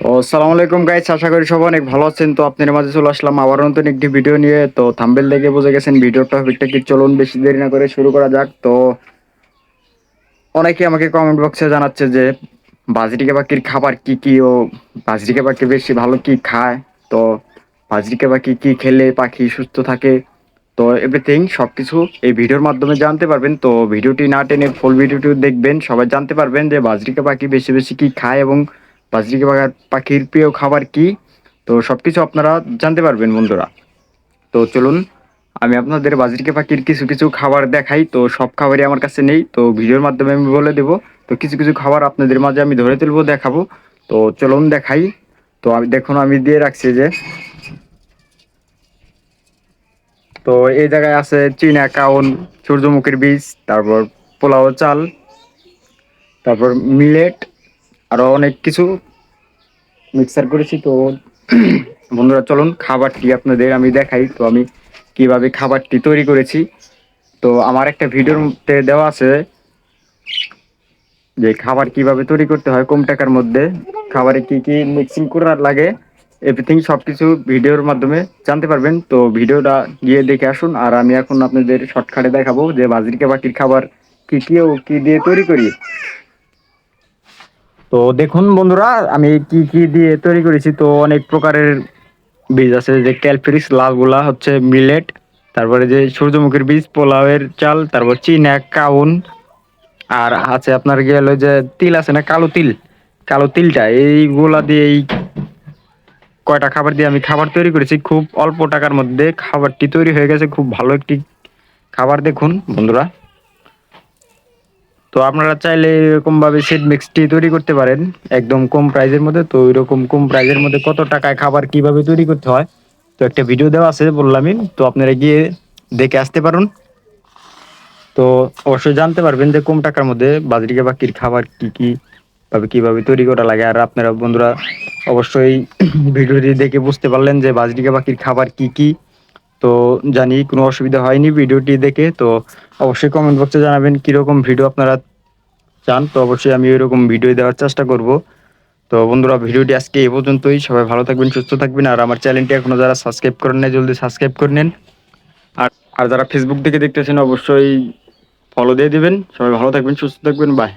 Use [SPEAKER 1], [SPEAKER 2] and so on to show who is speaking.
[SPEAKER 1] তো আসসালামু আলাইকুম গাইস আশা করি সবাই অনেক ভালো আছেন। তো আপনার মাঝে চলে আসলাম আবার নতুন একটি ভিডিও নিয়ে। তো থাম্বেল দেখে বুঝে গেছেন ভিডিওর টপিকটা কি চলুন বেশি দেরি না করে শুরু করা যাক। তো অনেকে আমাকে কমেন্ট বক্সে জানাচ্ছে যে, বাজরিকে পাখির খাবার কি কি ও, বাজরিকে পাখি বেশি ভালো কি খায়? তো বাজরিকে পাখি কি খেলে পাখি সুস্থ থাকে? তো এভরিথিং সব কিছু এই ভিডিওর মাধ্যমে জানতে পারবেন। তো ভিডিওটি না টেনে ফুল ভিডিওটি দেখবেন। সবাই জানতে পারবেন যে বাজরিকা পাখি বেশি বেশি কি খায় এবং বাজরিকা পাখা- পাখির প্রিয় খাবার কি? তো সব কিছু আপনারা জানতে পারবেন বন্ধুরা। তো চলুন, আমি আপনাদের বাজরিকা পাখির কিছু কিছু খাবার দেখাই। তো সব খাবারই আমার কাছে নেই, তো ভিডিওর মাধ্যমে আমি বলে দেবো। তো কিছু কিছু খাবার আপনাদের মাঝে আমি ধরে তুলবো, দেখাবো। তো চলুন দেখাই। তো আমি, দেখুন, আমি দিয়ে রাখছি যে। তো এই জায়গায় আছে চীনা, কাউন, সূর্যমুখীর বীজ, তারপর পোলাও চাল, তারপর মিলেট আরও অনেক কিছু মিক্সার করেছি। তো বন্ধুরা, চলুন খাবারটি আপনাদের আমি দেখাই। তো আমি কীভাবে খাবারটি তৈরি করেছি। তো আমার একটা ভিডিওর মধ্যে দেওয়া আছে যে খাবার কীভাবে তৈরি করতে হয়, কম টাকার মধ্যে। খাবারে কি কি মিক্সিং করার লাগে এভরিথিং সব কিছু ভিডিওর মাধ্যমে জানতে পারবেন। তো ভিডিওটা গিয়ে দেখে আসুন। আর আমি এখন আপনাদের শর্টকাটে দেখাবো যে বাজরিকা পাখির খাবার কি কি ও কি দিয়ে তৈরি করি। তো দেখুন বন্ধুরা, আমি কি কি দিয়ে তৈরি করেছি, তো অনেক প্রকারের বীজ আছে, যে ক্যালফিরিস, লালগুলা হচ্ছে মিলেট তারপরে যে সূর্যমুখীর বীজ, পোলাওয়ের চাল, তারপর চীনা, কাউন, আর আছে আপনার গেল যে তিল আছে না, কালো তিল, কালো তিলটা, এইগুলা দিয়ে এই কয়টা খাবার দিয়ে আমি খাবার তৈরি করেছি, খুব অল্প টাকার মধ্যে খাবারটি তৈরি হয়ে গেছে, খুব ভালো একটি খাবার দেখুন বন্ধুরা। তো আপনারা চাইলে এরকম ভাবে সেট মিক্সটি তৈরি করতে পারেন, একদম কম প্রাইজের মধ্যে। তো এরকম কম প্রাইজের মধ্যে কত টাকায় খাবার কীভাবে তৈরি করতে হয়, তো একটা ভিডিও দেওয়া আছে বললামই, তো আপনারা গিয়ে দেখে আসতে পারুন। তো অবশ্যই জানতে পারবেন যে কম টাকার মধ্যে বাজরিকা পাখির খাবার কি কি ভাবে কীভাবে তৈরি করা লাগে। আর আপনারা বন্ধুরা অবশ্যই ভিডিওটি দেখে বুঝতে পারলেন যে বাজরিকা পাখির খাবার কি কি তো জানি কোনো অসুবিধা হয়নি ভিডিওটি দেখে, তো অবশ্যই কমেন্ট বক্সে জানাবেন কীরকম ভিডিও আপনারা চান। তো অবশ্যই আমি এরকম ভিডিও দেওয়ার চেষ্টা করব। তো বন্ধুরা, ভিডিওটি আজকে এই পর্যন্তই। সবাই ভালো থাকবেন, সুস্থ থাকবেন। আর আমার চ্যানেলটি এখনও যারা সাবস্ক্রাইব করেন না জলদি সাবস্ক্রাইব করে নেন। আর আর যারা ফেসবুক থেকে দেখতেছেন, অবশ্যই ফলো দিয়ে দেবেন। সবাই ভালো থাকবেন, সুস্থ থাকবেন। বাই